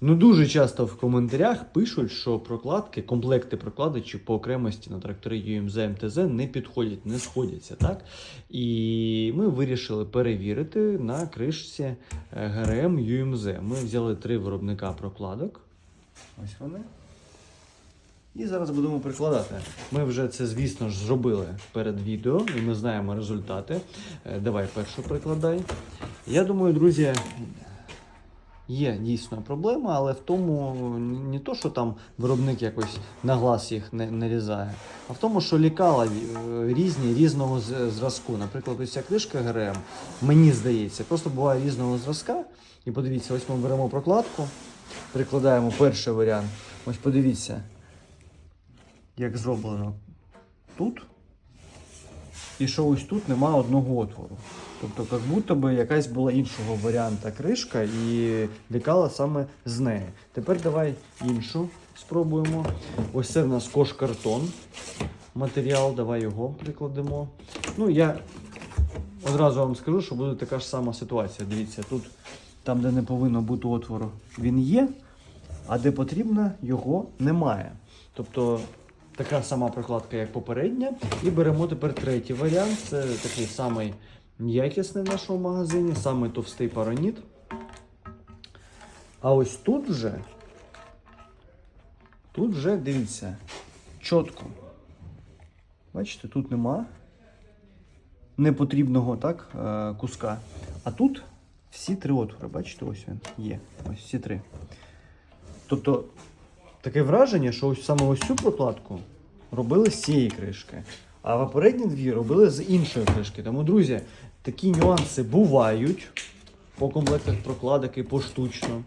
Ну дуже часто в коментарях пишуть, що прокладки, комплекти прокладачів по окремості на трактори UMZ МТЗ не підходять, не сходяться, так? І ми вирішили перевірити на кришці е, ГРМ UMZ. Ми взяли три виробника прокладок. Ось вони. І зараз будемо прикладати. Ми вже це, звісно ж, зробили перед відео, і ми знаємо результати. Е, Давай першу прикладай. Я думаю, друзі, є дійсно проблема, але в тому не то, що там виробник якось на глаз їх не нарізає, а в тому, що лікала е, різні різного зразку. Наприклад, ось ця книжка ГРМ, мені здається, просто буває різного зразка. І подивіться, ось ми беремо прокладку, прикладаємо перший варіант. Ось подивіться, як зроблено тут. І що ось тут нема одного отвору. Тобто, як будто би якась була іншого варіанта кришка і лікала саме з неї. Тепер давай іншу спробуємо. Ось це в нас кош-картон матеріал, давай його прикладемо. Ну, я одразу вам скажу, що буде така ж сама ситуація. Дивіться, тут, там, де не повинно бути отвору, він є, а де потрібно, його немає. Тобто така сама прокладка, як попередня. І беремо тепер третій варіант. Це такий самий якісний в нашому магазині, самий товстий параніт. А ось тут вже, тут вже дивіться, чітко. Бачите, тут нема непотрібного так, е, куска. А тут всі три отвори. Бачите, ось він є. Ось всі три. Тобто таке враження, що ось саме ось цю прокладку робили з цієї кришки, а попередні дві робили з іншої кришки. Тому, друзі, такі нюанси бувають по комплектах прокладок і поштучно.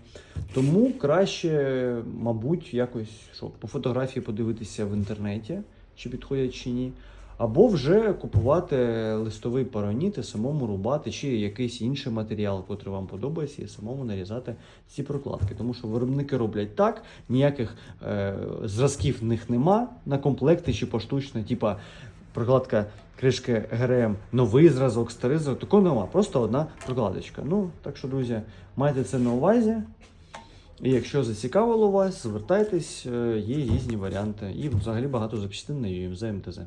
Тому краще, мабуть, якось що, по фотографії подивитися в інтернеті, чи підходять чи ні. Або вже купувати листовий параніт і самому рубати, чи якийсь інший матеріал, який вам подобається, і самому нарізати ці прокладки. Тому що виробники роблять так, ніяких е, зразків в них нема на комплекти чи поштучно, типа прокладка кришки ГРМ, новий зразок, старий зразок, такого нема, просто одна прокладочка. Ну, так що, друзі, майте це на увазі. І якщо зацікавило вас, звертайтесь, е, є різні варіанти. І взагалі багато запчастин на UMZ МТЗ.